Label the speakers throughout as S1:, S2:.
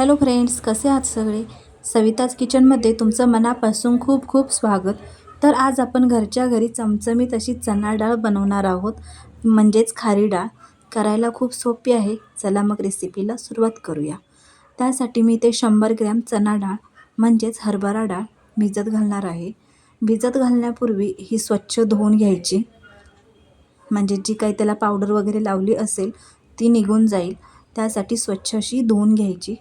S1: Hello friends कसे आहात सगळे? सविताज किचनमध्ये तुमचं मनापासून खूप खूप स्वागत. तर आज आपण घरच्या घरी चमचमीत अशी चणा डाळ बनवणार आहोत म्हणजेच खारी डाळ. करायला खूप सोपी आहे. चला मग रेसिपीला सुरुवात करूया. त्यासाठी मी ते शंभर ग्रॅम चणा डाळ म्हणजेच हरभरा डाळ भिजत घालणार आहे. भिजत घालण्यापूर्वी ही स्वच्छ धुवून घ्यायची. म्हणजे जी काही त्याला पावडर वगैरे लावली असेल ती निघून जाईल. त्यासाठी स्वच्छ अशी धुवून घ्यायची.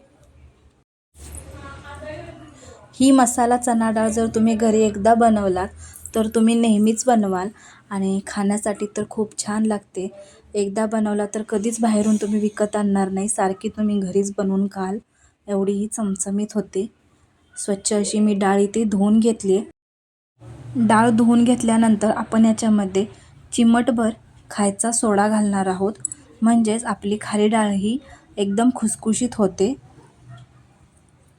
S1: ही मसाला चणा डाळ जर तुम्ही घरी एकदा बनवलात तर तुम्ही नेहमीच बनवाल आणि खाण्यासाठी तर खूप छान लागते. एकदा बनवला तर कधीच बाहेरून तुम्ही विकत आणणार नाही सारखी तुम्ही घरीच बनवून खाल एवढी ही चमचमीत होते. स्वच्छ अशी मी डाळ इथे धुवून घेतली आहे. डाळ धुवून घेतल्यानंतर आपण याच्यामध्ये चिमटभर खायचा सोडा घालणार आहोत. म्हणजेच आपली खारी डाळ ही एकदम खुसखुशीत होते.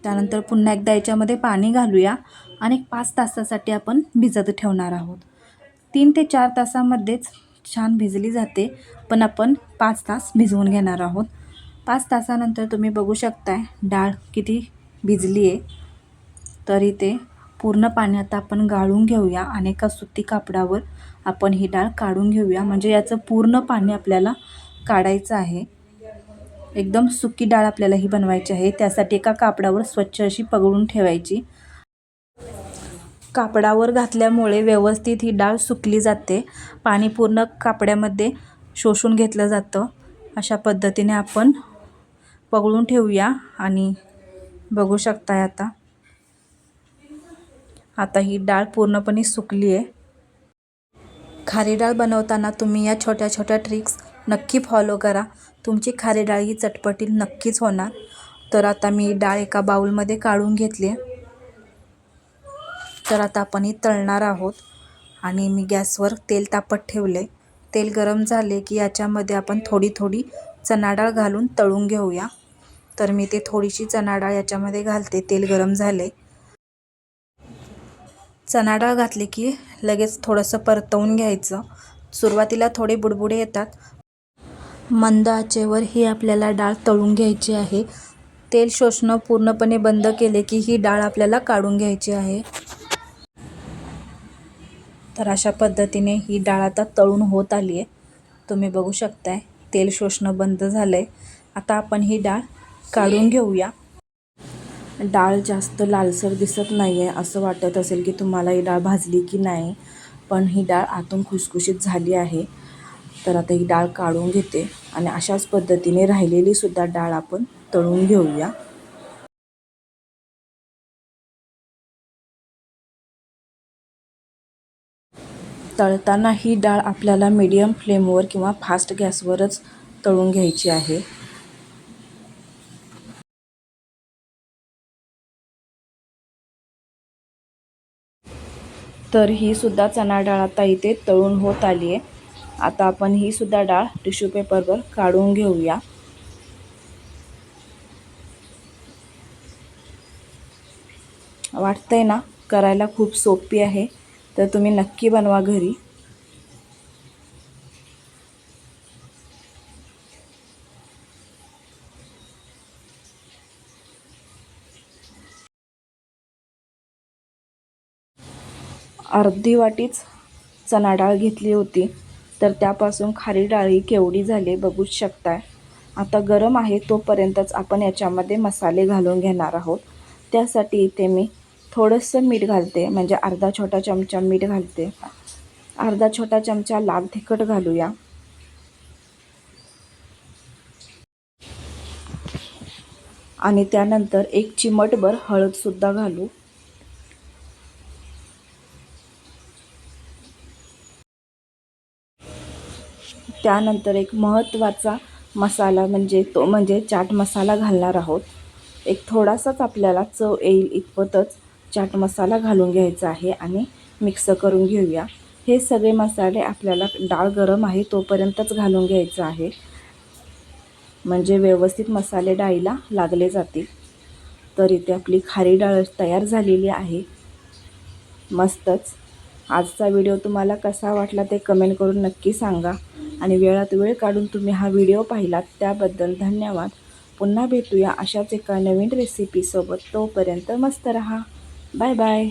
S1: त्यानंतर पुन्हा एकदा याच्यामध्ये पाणी घालूया आणि एक पाच तासासाठी आपण भिजत ठेवणार आहोत. तीन ते चार तासामध्येच छान भिजली जाते पण आपण पाच तास भिजवून घेणार आहोत. पाच तासानंतर तुम्ही बघू शकताय डाळ किती भिजली आहे. तरी ते पूर्ण पाण्यात आपण गाळून घेऊया आणि एका सुती कापडावर आपण ही डाळ काढून घेऊया. म्हणजे याचं पूर्ण पाणी आपल्याला काढायचं आहे. एकदम सुकी डाळ आपल्याला ही बनवायची आहे. त्यासाठी एका कापडावर स्वच्छ अशी पगळून ठेवायची. कापडावर घातल्यामुळे व्यवस्थित ही डाळ सुकली जाते. पाणी पूर्ण कापड्यामध्ये शोषून घेतलं जातं. अशा पद्धतीने आपण पगळून ठेवूया आणि बघू शकताय आता. आता ही डाळ पूर्णपणे सुकली आहे खारी डाळ बनवताना तुम्ही या छोट्या छोट्या ट्रिक्स नक्की फॉलो करा. तुमची खारी डाळ ही चटपटीत नक्कीच होणार. तर आता मी डाळ एका बाऊलमध्ये काढून घेतली आहे. तर आता आपण ही तळणार आहोत. आणि मी गॅसवर तेल तापत ठेवले तेल गरम झाले की याच्यामध्ये आपण थोडी थोडी चणा डाळ घालून तळून घेऊया. तर मी ते थोडीशी चणा डाळ याच्यामध्ये घालते. तेल गरम झाले चणा डाळ घातली की लगेच थोडंसं परतवून घ्यायचं. सुरुवातीला थोडे बुडबुडे येतात. मंद आचेवर ही आपल्याला डाळ तळून घ्यायची आहे. तेल शोषणं पूर्णपणे बंद केले की ही डाळ आपल्याला काढून घ्यायची आहे. तर अशा पद्धतीने ही डाळ आता तळून होत आली आहे. तुम्ही बघू शकताय तेल शोषणं बंद झालं आहे आता आपण ही डाळ काढून घेऊया. डाळ जास्त लालसर दिसत नाही आहे असं वाटत असेल की तुम्हाला ही डाळ भाजली की नाही पण ही डाळ आतून खुसखुशीत झाली आहे. तर आता ही डाळ काढून घेते आणि अशाच पद्धतीने राहिलेली सुद्धा डाळ आपण तळून घेऊया. तळताना ही डाळ आपल्याला मीडियम फ्लेमवर किंवा फास्ट गॅसवरच तळून घ्यायची आहे. तर ही सुद्धा चणा डाळ आता इथे तळून होत आली आहे आता आपण ही सुद्धा डाळ टिश्यू पेपरवर काढून घेऊया. वाटतंय ना? करायला खूप सोपी आहे. तर तुम्ही नक्की बनवा घरी. अर्धी वाटीच चणा डाळ घेतली होती. तर त्यापासून खारी डाळी केवढी झाली बघूच शकताय. आता गरम आहे तोपर्यंतच आपण याच्यामध्ये मसाले घालून घेणार आहोत. त्यासाठी इथे मी थोडंसं मीठ घालते म्हणजे अर्धा छोटा चमचा मीठ घालते. अर्धा छोटा चमचा लाल तिखट घालूया. आणि त्यानंतर एक चिमटभर हळदसुद्धा घालू. त्यानंतर एक महत्त्वाचा मसाला म्हणजे तो म्हणजे चाट मसाला घालणार आहोत. एक थोडासाच आपल्याला चव येईल इतपतच चाट मसाला घालून घ्यायचा आहे आणि मिक्स करून घेऊया. हे सगळे मसाले आपल्याला डाळ गरम आहे तोपर्यंतच घालून घ्यायचं आहे. म्हणजे व्यवस्थित मसाले डाळीला लागले जातील. तर इथे आपली खारी डाळ तयार झालेली आहे. मस्तच. आजचा व्हिडिओ तुम्हाला कसा वाटला ते कमेंट करून नक्की सांगा. आणि वेळात वेळ काढून तुम्ही हा व्हिडिओ पाहिलात त्याबद्दल धन्यवाद.
S2: पुन्हा भेटूया अशाच एका नवीन रेसिपीसोबत तोपर्यंत मस्त रहा. Bye bye